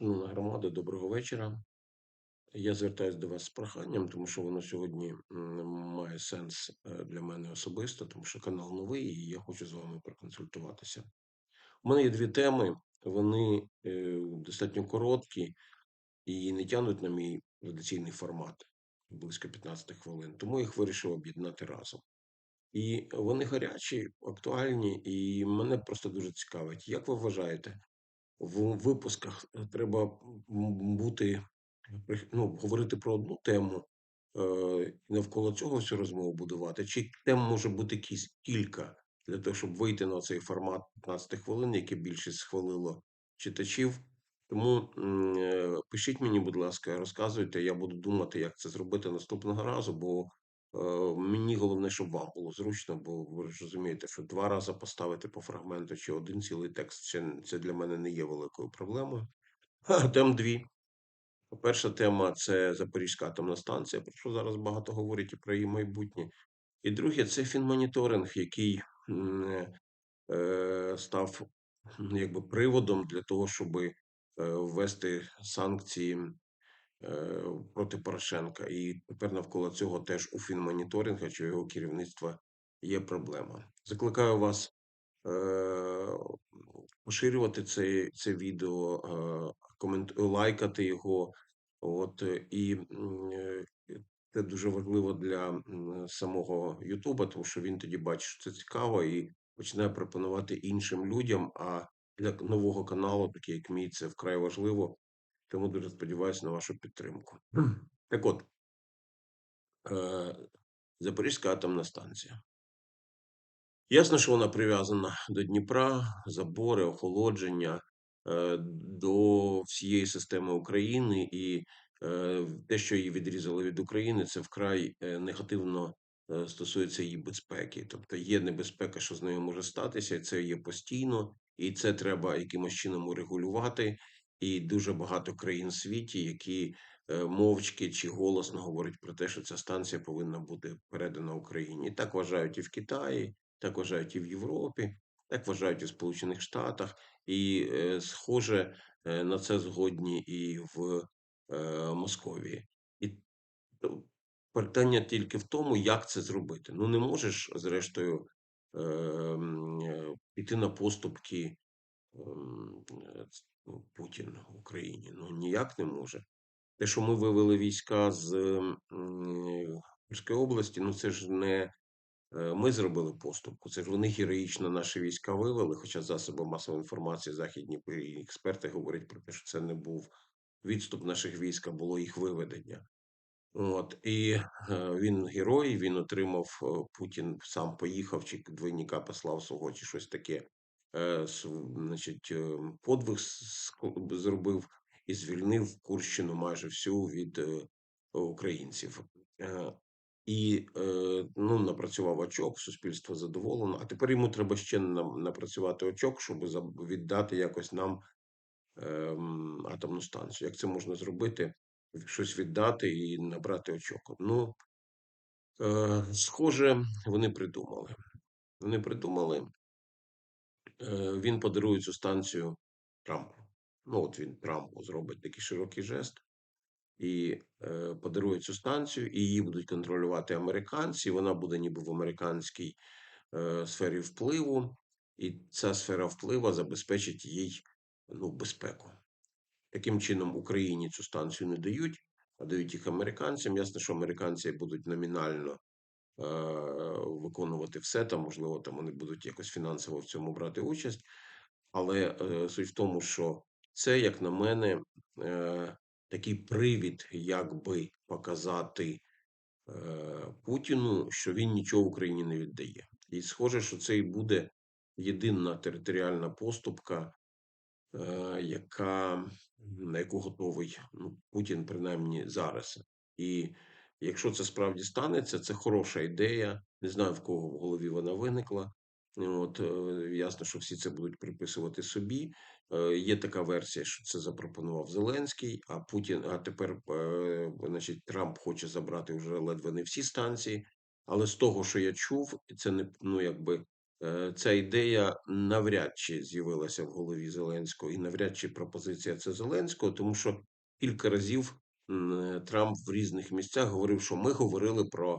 Шановна громада, доброго вечора. Я звертаюся до вас з проханням, тому що воно сьогодні має сенс е, для мене особисто, тому що канал новий, і я хочу з вами проконсультуватися. У мене є дві теми, вони е, достатньо короткі і не тягнуть на мій традиційний формат близько 15 хвилин, тому їх вирішив об'єднати разом. І вони гарячі, актуальні, і мене просто дуже цікавить. Як ви вважаєте, в випусках е, треба бути, ну, говорити про одну тему, е, і навколо цього всю розмову будувати, чи тем може бути кісь- кілька для того, щоб вийти на цей формат 15 хвилин, який більшість схвалило читачів. Тому е, пишіть мені, будь ласка, розказуйте, я буду думати, як це зробити наступного разу, бо мені головне, щоб вам було зручно, бо ви ж розумієте, що два рази поставити по фрагменту чи один цілий текст це, це для мене не є великою проблемою. Тем дві. Перша тема це Запорізька атомна станція, про що зараз багато говорять і про її майбутнє. І друге це фінмоніторинг, який е, е, став якби приводом для того, щоб ввести санкції е, проти Порошенка. І тепер навколо цього теж у фінмоніторинга чи його керівництва є проблема. Закликаю вас е, поширювати це, це відео, е, комент, лайкати його. От е, і е, це дуже важливо для самого Ютуба, тому що він тоді бачить, що це цікаво, і починає пропонувати іншим людям. А для нового каналу, такий як мій, це вкрай важливо. Тому дуже сподіваюся на вашу підтримку. Так от, е, Запорізька атомна станція. Ясно, що вона прив'язана до Дніпра, забори, охолодження, е, до всієї системи України, і е, те, що її відрізали від України, це вкрай негативно стосується її безпеки. Тобто є небезпека, що з нею може статися, і це є постійно, і це треба якимось чином урегулювати. І дуже багато країн в світі, які е, мовчки чи голосно говорять про те, що ця станція повинна бути передана Україні. Так вважають і в Китаї. Так вважають і в Європі, так вважають і в Сполучених Штатах, і е, схоже е, на це згодні і в Московії. І то питання тільки в тому, як це зробити. Ну не можеш, зрештою, е, м, е, піти на поступки ем, ну, Путін в Україні. Ну ніяк не може. Те, що ми вивели війська з е, Курської області, ну це ж не Е, Ми зробили поступку. Це ж вони героїчно наші війська вивели, хоча засоби масової інформації західні експерти говорять про те, що це не був відступ наших військ, а було їх виведення. От і е, він герой. Він отримав е, Путін сам поїхав, чи двойника послав свого, чи щось таке. Е, значить, подвиг зробив і звільнив Курщину майже всю від е, українців. І е, ну, напрацював очок, суспільство задоволено. А тепер йому треба ще напрацювати очок, щоб віддати якось нам ем, атомну станцію. Як це можна зробити? Щось віддати і набрати очок. Ну, е, схоже, вони придумали. Вони придумали, він подарує цю станцію Трампу. Ну, от він Трампу зробить такий широкий жест і е, подарує цю станцію, і її будуть контролювати американці. Вона буде ніби в американській е, сфері впливу, і ця сфера впливу забезпечить їй ну, безпеку. Таким чином, Україні цю станцію не дають, а дають їх американцям. Ясно, що американці будуть номінально е, виконувати все там, можливо, там вони будуть якось фінансово в цьому брати участь. Але е, суть в тому, що це, як на мене, е, такий привід, якби показати е, Путіну, що він нічого Україні не віддає. І схоже, що це і буде єдина територіальна поступка, е, яка на яку готовий ну, Путін, принаймні зараз. І якщо це справді станеться, це хороша ідея. Не знаю в кого в голові вона виникла. От е, ясно, що всі це будуть приписувати собі. Е, Є така версія, що це запропонував Зеленський, а Путін, а тепер, е, значить, Трамп хоче забрати вже ледве не всі станції. Але з того, що я чув, це не ну якби ця ідея навряд чи з'явилася в голові Зеленського, і навряд чи пропозиція це Зеленського, тому що кілька разів Трамп в різних місцях говорив, що ми говорили про е,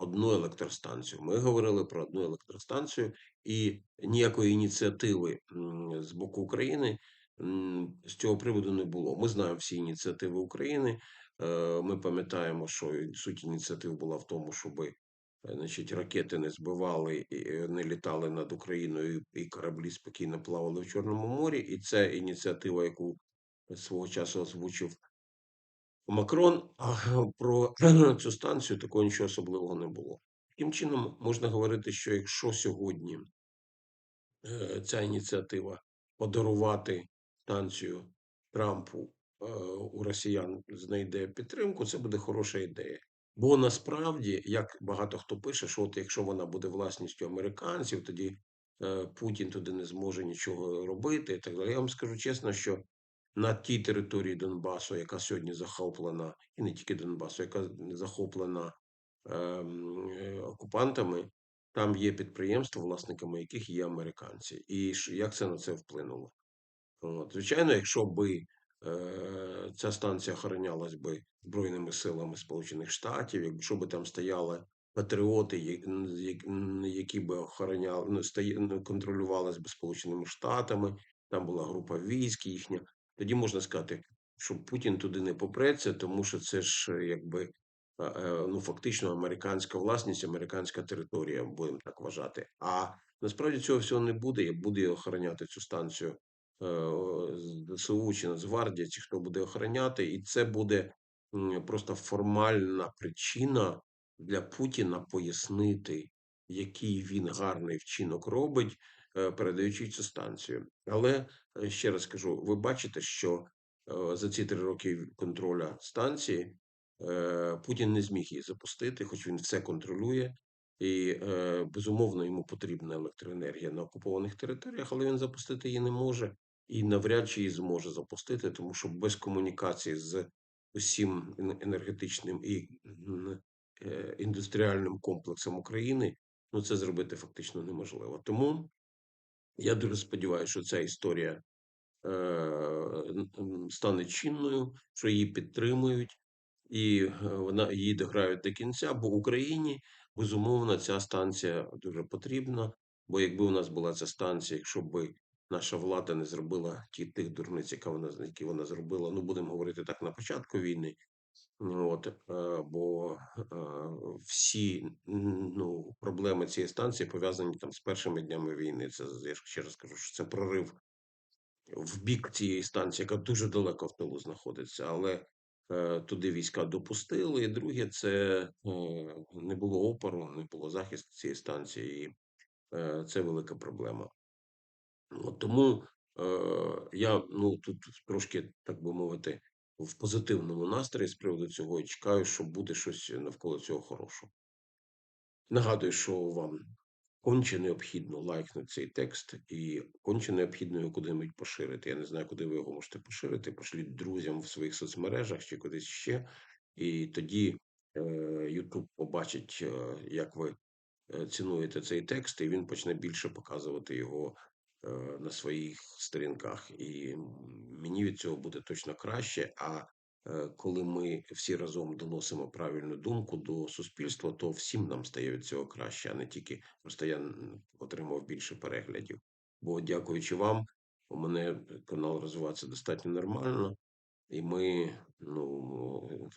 одну електростанцію. Ми говорили про одну електростанцію, і ніякої ініціативи з боку України з цього приводу не було. Ми знаємо всі ініціативи України. Е, Ми пам'ятаємо, що суть ініціатив була в тому, щоби Е, Значить, ракети не збивали е, не літали над Україною, і кораблі спокійно плавали в Чорному морі. І це ініціатива, яку свого часу озвучив Макрон. Про цю станцію такого нічого особливого не було. Таким чином, можна говорити, що якщо сьогодні е, ця ініціатива подарувати станцію Трампу е, у росіян знайде підтримку, це буде хороша ідея. Бо насправді, як багато хто пише, що от якщо вона буде власністю американців, тоді е, Путін туди не зможе нічого робити і так далі. Я вам скажу чесно, що на тій території Донбасу, яка сьогодні захоплена, і не тільки Донбасу, яка захоплена ем, е, окупантами, там є підприємства, власниками яких є американці. І як це на це вплинуло? От. Звичайно, якщо би е, ця станція охоронялась би Збройними силами Сполучених Штатів, якщо би там стояли патріоти, які би охороняли, ну, ну, би Сполученими Штатами, там була група військ їхня, тоді можна сказати, що Путін туди не попреться, тому що це ж е, якби е, ну, фактично американська власність, американська територія, будемо так вважати. А насправді цього всього не буде, і буде охороняти цю станцію е, ЗСУ чи Нацгвардія, чи хто буде охороняти, і це буде просто формальна причина для Путіна пояснити, який він гарний вчинок робить, передаючи цю станцію. Але ще раз кажу: ви бачите, що е, за ці три роки контроля станції е, Путін не зміг її запустити, хоч він все контролює. І е, безумовно йому потрібна електроенергія на окупованих територіях, але він запустити її не може і навряд чи її зможе запустити, тому що без комунікації з усім енергетичним і е, індустріальним комплексом України, ну це зробити фактично неможливо. Тому я дуже сподіваюся, що ця історія е, стане чинною, що її підтримують, і е, вона її дограють до кінця. Бо Україні безумовно ця станція дуже потрібна. Бо якби у нас була ця станція, якщо б наша влада не зробила ті тих дурниць, яка вона які вона зробила, ну будемо говорити так на початку війни. От, е, бо е, всі ну, проблеми цієї станції пов'язані там з першими днями війни. Це я ж ще раз кажу, що це прорив в бік цієї станції, яка дуже далеко в тилу знаходиться, але е, туди війська допустили. І друге, це е, не було опору, не було захисту цієї станції, і е, це велика проблема. Тому я ну тут трошки, так би мовити, в позитивному настрої з приводу цього і чекаю, що буде щось навколо цього хорошого. Нагадую, що вам конче необхідно лайкнути цей текст, і конче необхідно його куди-небудь поширити. Я не знаю, куди ви його можете поширити. Пошліть друзям в своїх соцмережах чи кудись ще. І тоді е, YouTube побачить, е, як ви е, цінуєте цей текст, і він почне більше показувати його е, на своїх сторінках. І мені від цього буде точно краще. А коли ми всі разом доносимо правильну думку до суспільства, то всім нам стає від цього краще, а не тільки просто я отримав більше переглядів. Бо, дякуючи вам, у мене канал розвивається достатньо нормально, і ми, ну,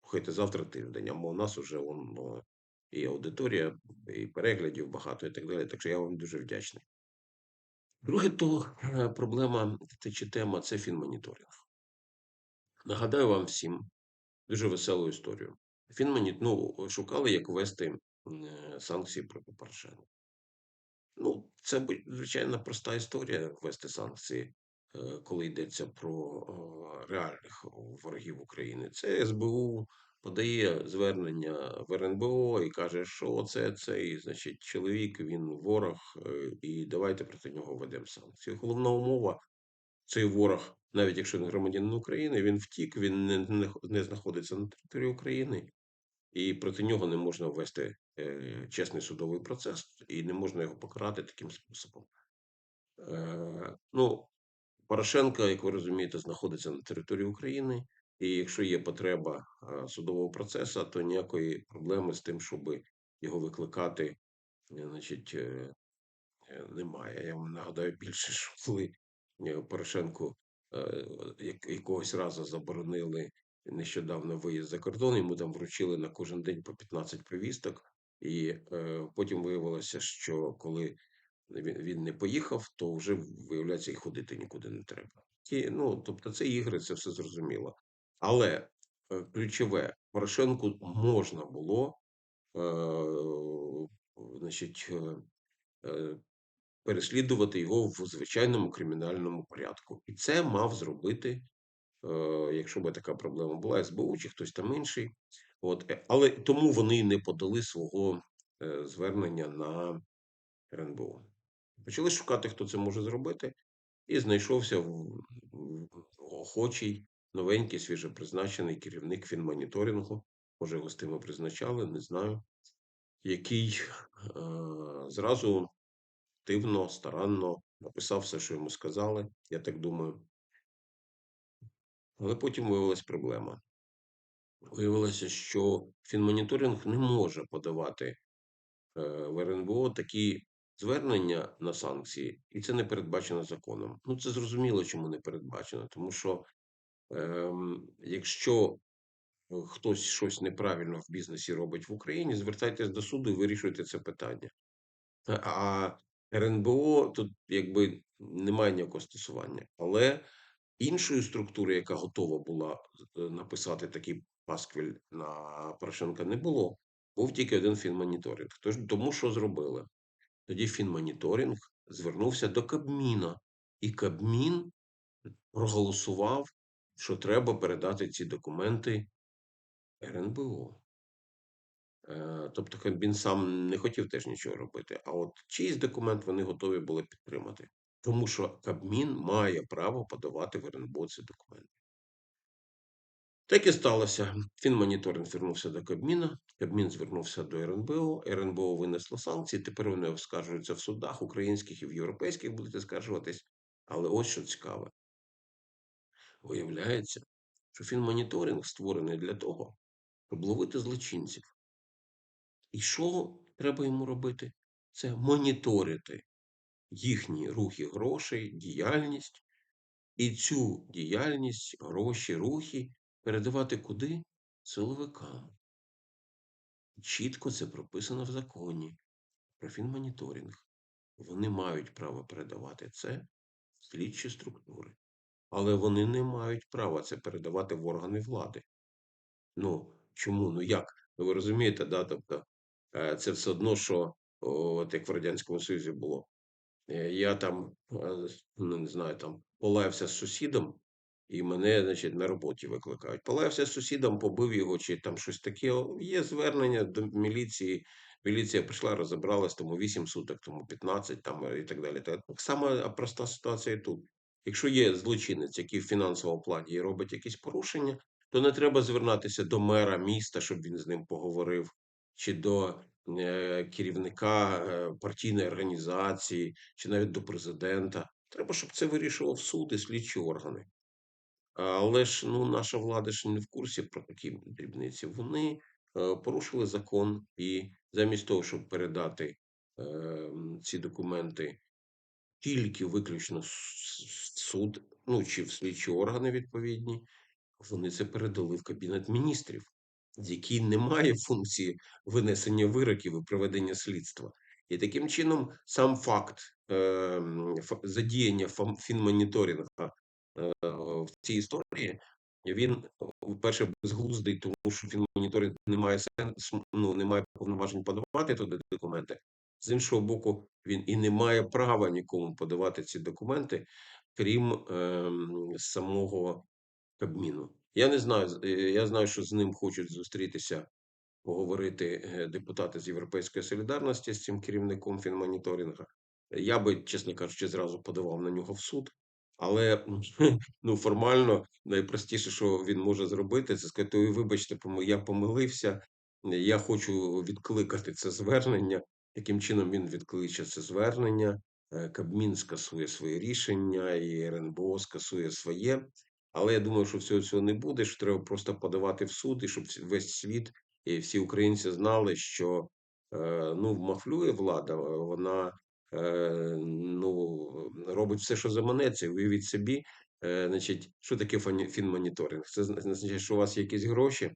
слухайте, завтра тиждень, а у нас вже ну, і аудиторія, і переглядів багато, і так далі. Так що я вам дуже вдячний. Друге, то е, проблема чи тема це фінмоніторинг. Нагадаю вам всім дуже веселу історію. Фінмоніт, ну, шукали, як ввести е, санкції проти Порошенка. Ну, це звичайно проста історія ввести санкції, е, коли йдеться про е, реальних ворогів України. Це СБУ подає звернення в РНБО і каже, що це цей, значить, чоловік, він ворог, і давайте проти нього введемо санкції. Головна умова цей ворог, навіть якщо він громадянин України, він втік, він не, не, не знаходиться на території України. і проти нього не можна ввести е, чесний судовий процес, і не можна його покарати таким способом. Е, ну, Порошенко, як ви розумієте, знаходиться на території України, і якщо є потреба е, судового процесу, то ніякої проблеми з тим, щоб його викликати, е, значить, е, немає. Я вам нагадаю більше, що коли Порошенку е, якогось разу заборонили нещодавно виїзд за кордон, йому там вручили на кожен день по 15 повісток, і е, потім виявилося, що коли він, не поїхав, то вже виявляється і ходити нікуди не треба. Ті, ну, тобто, це ігри, це все зрозуміло. Але е, ключове, Порошенку можна було е, значить, е, е, переслідувати його в звичайному кримінальному порядку. І це мав зробити, е, якщо б така проблема була, СБУ чи хтось там інший. От, е, але тому вони не подали свого е, звернення на РНБО. Почали шукати, хто це може зробити, і знайшовся охочий, новенький, свіжепризначений керівник фінмоніторингу. Може, його з тими призначали, не знаю, який е, зразу активно, старанно написав все, що йому сказали, я так думаю. Але потім виявилась проблема. Виявилося, що фінмоніторинг не може подавати е, в РНБО такі звернення на санкції, і це не передбачено законом. Ну, це зрозуміло, чому не передбачено, тому що ем, якщо е, хтось щось неправильно в бізнесі робить в Україні, звертайтесь до суду і вирішуйте це питання. А РНБО тут якби немає ніякого стосування. Але іншої структури, яка готова була е, написати такий пасквіль на Порошенка, не було. Був тільки один фінмоніторинг. Тож тому що зробили? Тоді фінмоніторинг звернувся до Кабміна, і Кабмін проголосував, що треба передати ці документи РНБО. Е, Тобто Кабмін сам не хотів теж нічого робити. А от чийсь документ вони готові були підтримати. Тому що Кабмін має право подавати в РНБО ці документи. Так і сталося. Фінмоніторинг звернувся до Кабміна, Кабмін звернувся до РНБО, РНБО винесло санкції, тепер вони оскаржуються в судах українських і в європейських будуть оскаржуватись. Але ось що цікаве. Виявляється, що фінмоніторинг створений для того, щоб ловити злочинців. І що треба йому робити? Це моніторити їхні рухи грошей, діяльність, і цю діяльність, гроші, рухи передавати куди? Силовикам. Чітко це прописано в законі про фінмоніторинг. Вони мають право передавати це в слідчі структури, але вони не мають права це передавати в органи влади. Ну, чому? Ну як? Ну, ви розумієте, да? Тобто, це все одно, що от як в Радянському Союзі було. Е, Я там, е, ну, не знаю, там полаявся з сусідом, і мене, значить, на роботі викликають. Полаявся з сусідом, побив його, чи там щось таке. Є звернення до міліції. Міліція прийшла, розібралась, тому 8 суток, тому 15 там і так далі. Так само проста ситуація і тут. Якщо є злочинець, який в фінансовому плані робить якісь порушення, то не треба звертатися до мера міста, щоб він з ним поговорив, чи до е, керівника е, партійної організації, чи навіть до президента. Треба, щоб це вирішував суд і слідчі органи. Але ж ну, наша влада ж не в курсі про такі дрібниці. Вони е, порушили закон, і замість того, щоб передати ці документи тільки виключно в суд, ну чи в слідчі органи відповідні, вони це передали в Кабінет міністрів, який не має функції винесення вироків і проведення слідства. І таким чином сам факт е, задіяння фінмоніторинга е, в цій історії, він, по-перше, безглуздий, тому що фінмоніторинг не має сенсу, ну, не має повноважень подавати туди документи. З іншого боку, він і не має права нікому подавати ці документи, крім ем, самого Кабміну. Я не знаю, е, я знаю, що з ним хочуть зустрітися, поговорити е, депутати з Європейської солідарності з цим керівником фінмоніторинга. Я би, чесно кажучи, зразу подавав на нього в суд. Але ну, формально найпростіше, що він може зробити, це сказати: «Ой, вибачте, я помилився. Я хочу відкликати це звернення. Яким чином він відкличе це звернення? Е, Кабмін скасує своє рішення, і РНБО скасує своє. Але я думаю, що всього цього не буде. Що треба просто подавати в суд, і щоб весь світ і всі українці знали, що е, ну мафлює влада, вона е, ну робить все, що заманеться. Уявіть собі, е, значить, що таке фінмоніторинг? Це означає, що у вас є якісь гроші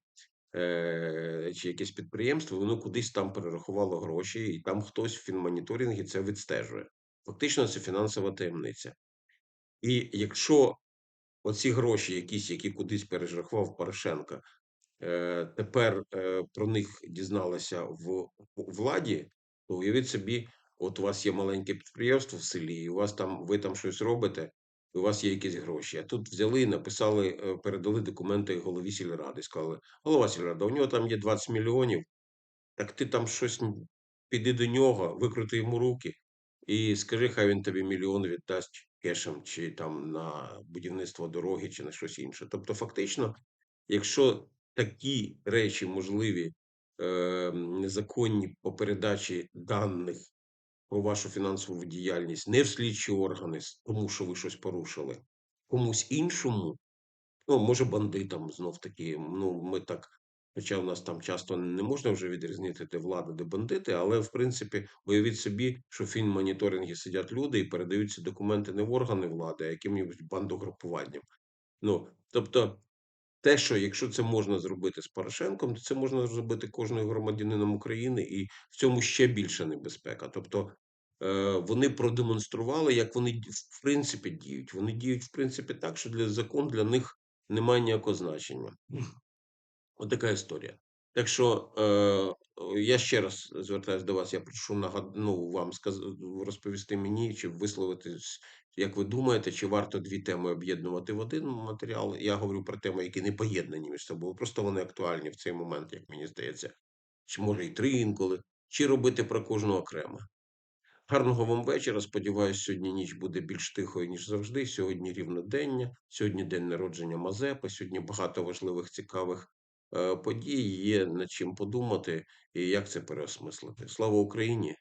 е, чи якесь підприємство, воно кудись там перерахувало гроші, і там хтось в фінмоніторингі це відстежує. Фактично, це фінансова таємниця. І якщо оці гроші, якісь, які кудись перерахував Порошенко, е, тепер е, про них дізналися в владі, то уявіть собі, от у вас є маленьке підприємство в селі, і у вас там ви там щось робите, і у вас є якісь гроші. А тут взяли, написали, е, передали документи голові сільради. Сказали: голова сільрада, у нього там є 20 мільйонів. Так ти там щось піди до нього, викрути йому руки і скажи, хай він тобі мільйон віддасть кешем, чи там на будівництво дороги, чи на щось інше. Тобто, фактично, якщо такі речі можливі, е, незаконні по передачі даних про вашу фінансову діяльність не в слідчі органи, тому що ви щось порушили, комусь іншому, Ну, може, бандитам знов таки. Ну, ми так, хоча у нас там часто не можна вже відрізнити, де влада, де бандити, але в принципі, уявіть собі, що в фінмоніторингі сидять люди і передаються документи не в органи влади, а яким-небудь бандогрупуванням. Ну, тобто, те, що якщо це можна зробити з Порошенком, то це можна зробити кожним громадянином України, і в цьому ще більша небезпека. Тобто, е, вони продемонстрували, як вони в принципі діють. Вони діють в принципі так, що для закон для них немає ніякого значення. Отака історія. Так що е, я ще раз звертаюся до вас. Я прошу нагад... ну, вам сказ... розповісти мені чи висловити, як ви думаєте, чи варто дві теми об'єднувати в один матеріал. Я говорю про теми, які не поєднані між собою. Просто вони актуальні в цей момент, як мені здається. Чи може і три інколи, чи робити про кожну окремо. Гарного вам вечора. Сподіваюсь, сьогодні ніч буде більш тихою, ніж завжди. Сьогодні рівнодення, сьогодні день народження Мазепи, сьогодні багато важливих цікавих подій. Є над чим подумати і як це переосмислити. Слава Україні!